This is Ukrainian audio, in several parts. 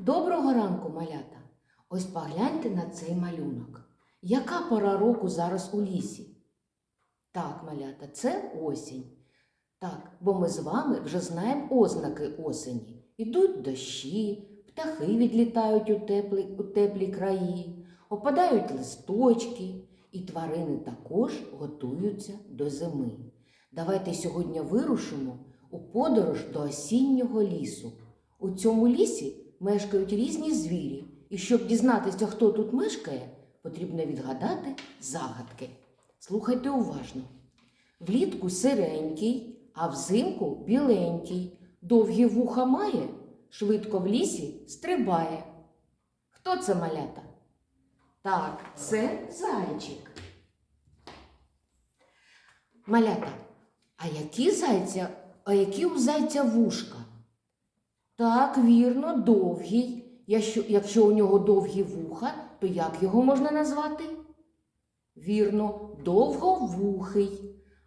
Доброго ранку, малята! Ось погляньте на цей малюнок. Яка пора року зараз у лісі? Так, малята, це осінь. Так, бо ми з вами вже знаємо ознаки осені. Ідуть дощі, птахи відлітають у теплі, у теплі краї, опадають листочки, і тварини також готуються до зими. Давайте сьогодні вирушимо у подорож до осіннього лісу. У цьому лісі мешкають різні звірі, і щоб дізнатися, хто тут мешкає, потрібно відгадати загадки. Слухайте уважно. Влітку сиренький, а взимку біленький, довгі вуха має, швидко в лісі стрибає. Хто це малята? Так, це зайчик. Малята, а які зайця, а які у зайця вушка? Так, вірно, довгий. Якщо, у нього довгі вуха, то як його можна назвати? Вірно, довговухий.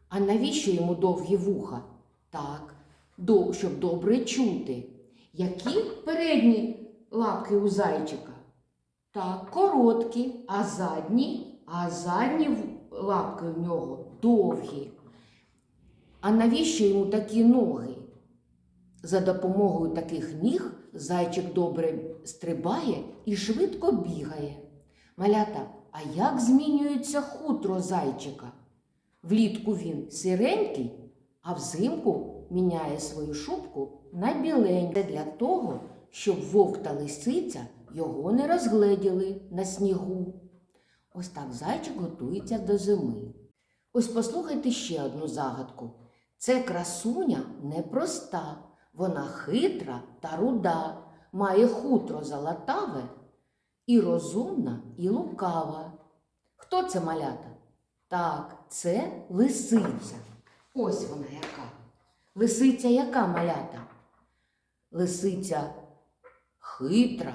А навіщо йому довгі вуха? Так, до, щоб добре чути. Які передні лапки у зайчика? Так, короткі, а задні, а задні лапки у нього довгі. А навіщо йому такі ноги? За допомогою таких ніг зайчик добре стрибає і швидко бігає. Малята, а як змінюється хутро зайчика? Влітку він сиренький, а взимку міняє свою шубку на біленьке для того, щоб вовк та лисиця його не розгледіли на снігу. Ось так зайчик готується до зими. Ось послухайте ще одну загадку. Це красуня непроста, вона хитра та руда, має хутро золотаве і розумна, і лукава. Хто це малята? Так, це лисиця. Ось вона яка. Лисиця яка малята? Лисиця хитра,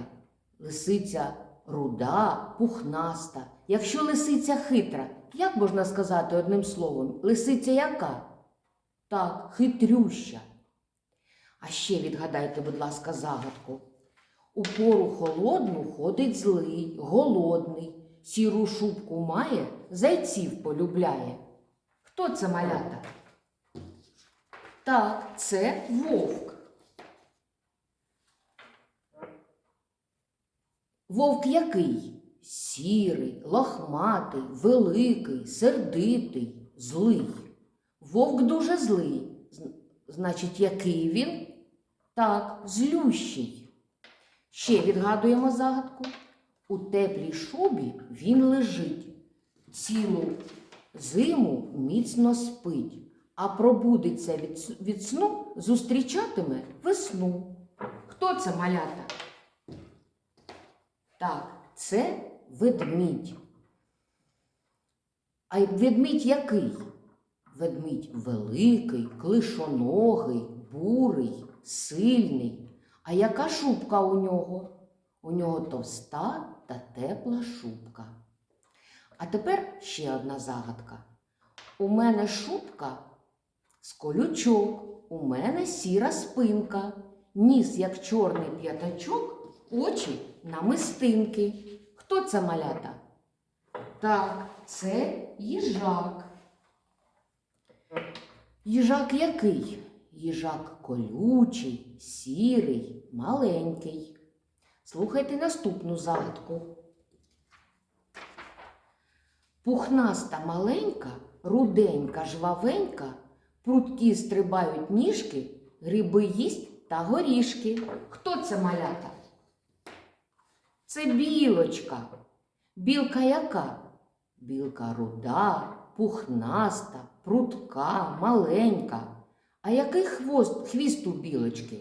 лисиця руда, пухнаста. Якщо лисиця хитра, як можна сказати одним словом? Лисиця яка? Так, хитрюща. А ще відгадайте, будь ласка, загадку. У пору холодну ходить злий, голодний, сіру шубку має, зайців полюбляє. Хто це малята? Так, це вовк. Вовк який? Сірий, лохматий, великий, сердитий, злий. Вовк дуже злий. Значить, який він? Так, злющий. Ще відгадуємо загадку. У теплій шубі він лежить. Цілу зиму міцно спить, а пробудеться від, від сну, зустрічатиме весну. Хто це малята? Так, це ведмідь. А ведмідь який? Ведмідь великий, клишоногий, бурий, сильний. А яка шубка у нього? У нього товста та тепла шубка. А тепер ще одна загадка. У мене шубка з колючок, у мене сіра спинка, ніс, як чорний п'ятачок, очі намистинки. Хто це малята? Так, це їжак. Їжак який? Їжак колючий, сірий, маленький. Слухайте наступну загадку. Пухнаста маленька, руденька, жвавенька, пруткі стрибають ніжки, гриби їсть та горішки. Хто це малята? Це білочка. Білка яка? Білка руда, пухнаста, прутка, маленька. А який хвост, хвіст у білочки?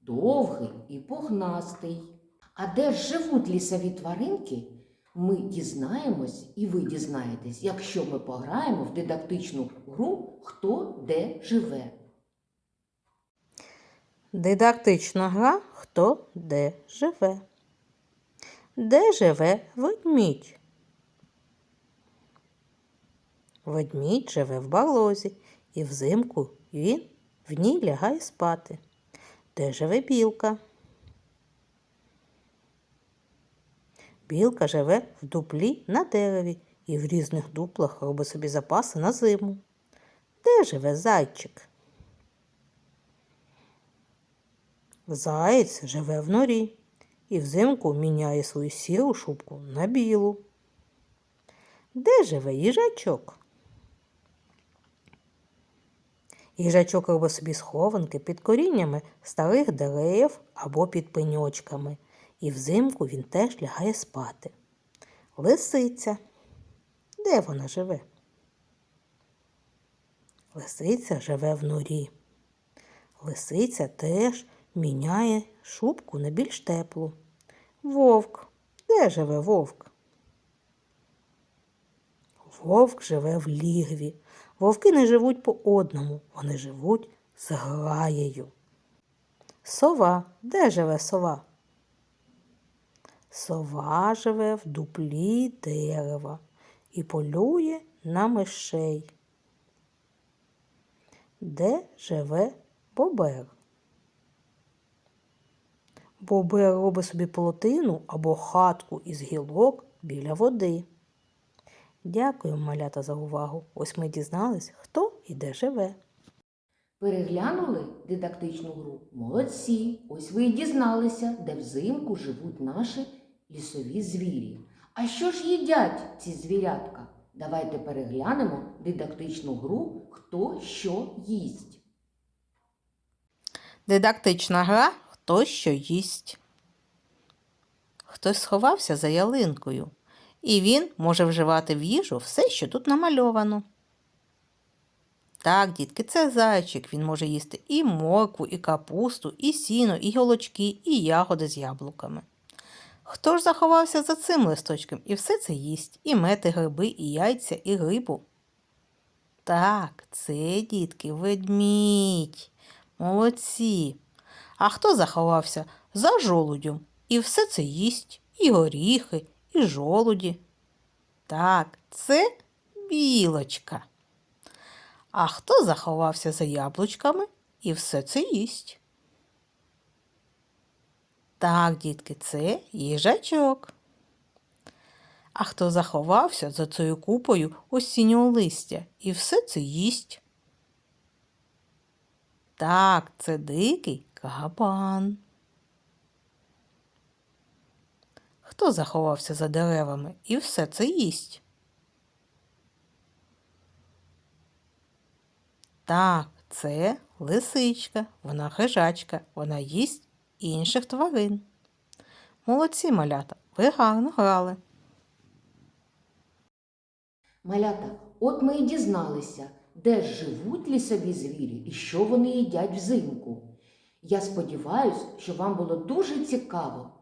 Довгий і пухнастий. А де ж живуть лісові тваринки? Ми дізнаємось і ви дізнаєтесь, якщо ми пограємо в дидактичну гру Хто де живе. Дидактична гра Хто де живе. Де живе ведмідь? Ведмідь живе в барлозі, і взимку він в ній лягає спати. Де живе білка? Білка живе в дуплі на дереві і в різних дуплах робить собі запаси на зиму. Де живе зайчик? Заєць живе в норі і взимку міняє свою сіру шубку на білу. Де живе їжачок? Їжачок робить собі схованки під коріннями старих дерев або під пеньочками, і взимку він теж лягає спати. Лисиця. Де вона живе? Лисиця живе в норі. Лисиця теж міняє шубку на більш теплу. Вовк. Де живе вовк? Вовк живе в лігві. Вовки не живуть по одному, вони живуть з граєю. Сова. Де живе сова? Сова живе в дуплі дерева і полює на мишей. Де живе бобер? Бобер робить собі полотину або хатку із гілок біля води. Дякую, малята, за увагу. Ось ми дізнались, хто і де живе. Переглянули дидактичну гру? Молодці! Ось ви і дізналися, де взимку живуть наші лісові звірі. А що ж їдять ці звірятка? Давайте переглянемо дидактичну гру Хто що їсть. Дидактична гра Хто що їсть. Хтось сховався за ялинкою, і він може вживати в їжу все, що тут намальовано. Так, дітки, це зайчик. Він може їсти і моркву, і капусту, і сіно, і голочки, і ягоди з яблуками. Хто ж заховався за цим листочком і все це їсть, і мети гриби, і яйця, і рибу? Так, це, дітки, ведмідь. Молодці. А хто заховався за жолудем і все це їсть, і горіхи, і жолуді? Так, це білочка. А хто заховався за яблучками і все це їсть? Так, дітки, це їжачок. А хто заховався за цією купою осіннього листя і все це їсть? Так, це дикий кабан. Хто заховався за деревами і все це їсть? Так, це лисичка, вона хижачка, вона їсть інших тварин. Молодці, малята, ви гарно грали. Малята, от ми і дізналися, де ж живуть лісові звірі і що вони їдять взимку. Я сподіваюся, що вам було дуже цікаво.